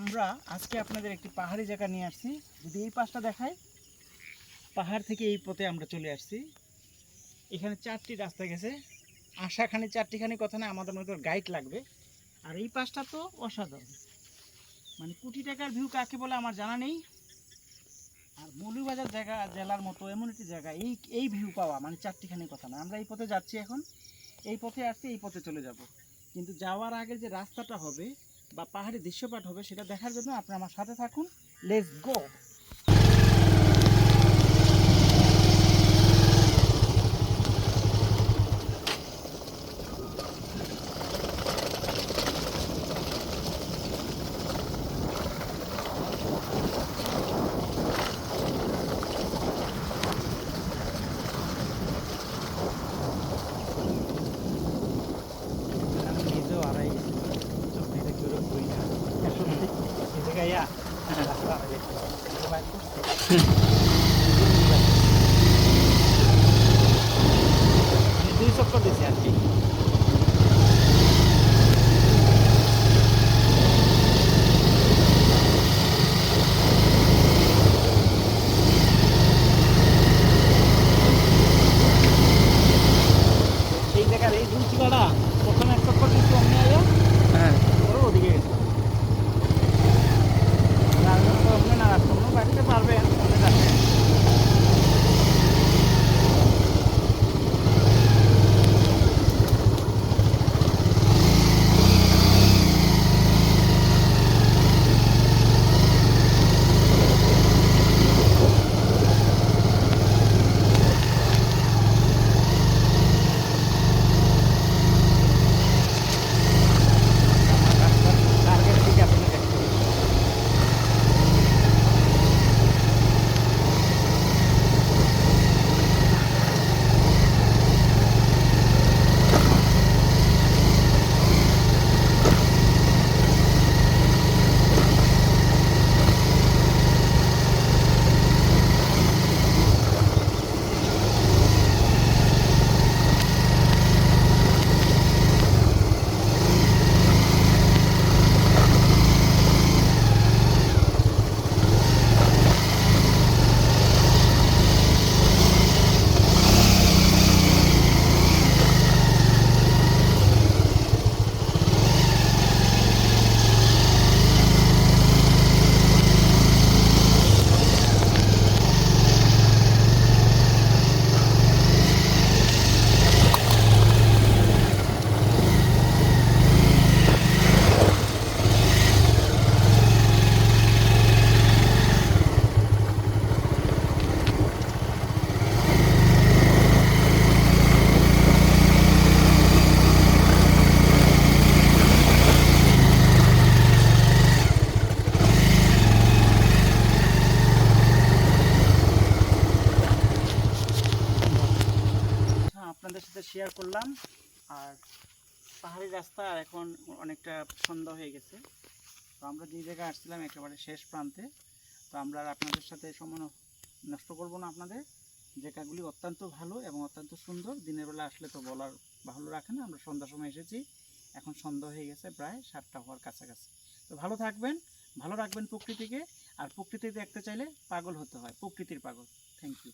আমরা আজকে আপনাদের একটি পাহাড়ি জায়গা নিয়ে আসছি। যদি এই পাশটা দেখায় পাহাড় থেকে এই পথে আমরা চলে আসছি। এখানে চারটি রাস্তা গেছে। আশাখানি চারটিখানি কথা না, আমাদের মনে গাইড লাগবে। আর এই পাশটা তো অসাধারণ। মানে কোটি টাকার ভিউ কাকে বলে আমার জানা নেই। আর মৌলভীবাজার জায়গা, জেলার মতো এমন একটি জায়গা, এই এই ভিউ পাওয়া মানে চারটিখানি কথা না। আমরা এই পথে যাচ্ছি এখন। এই পথে আসছি, এই পথে চলে যাব। কিন্তু যাওয়ার আগে যে রাস্তাটা হবে বা পাহাড়ি দৃশ্যপাট হবে সেটা দেখার জন্য আপনি আমার সাথে থাকুন। Let's go Terima kasih. আপনাদের সাথে শেয়ার করলাম। আর পাহাড়ি রাস্তা এখন অনেকটা সন্ধ্যা হয়ে গেছে। তো আমরা যে জায়গায় আসছিলাম একেবারে শেষ প্রান্তে, তো আমরা আপনাদের সাথে সময় নষ্ট করব না আপনাদের। জায়গাগুলি অত্যন্ত ভালো এবং অত্যন্ত সুন্দর। দিনের বেলা আসলে তো বলার ভালো রাখে না, আমরা সন্ধ্যার সময় এসেছি। এখন সন্ধ্যা হয়ে গেছে প্রায় সাতটা হওয়ার কাছাকাছি। তো ভালো থাকবেন, ভালো রাখবেন প্রকৃতিকে। আর প্রকৃতি দেখতে চাইলে পাগল হতে হয়, প্রকৃতির পাগল। Thank you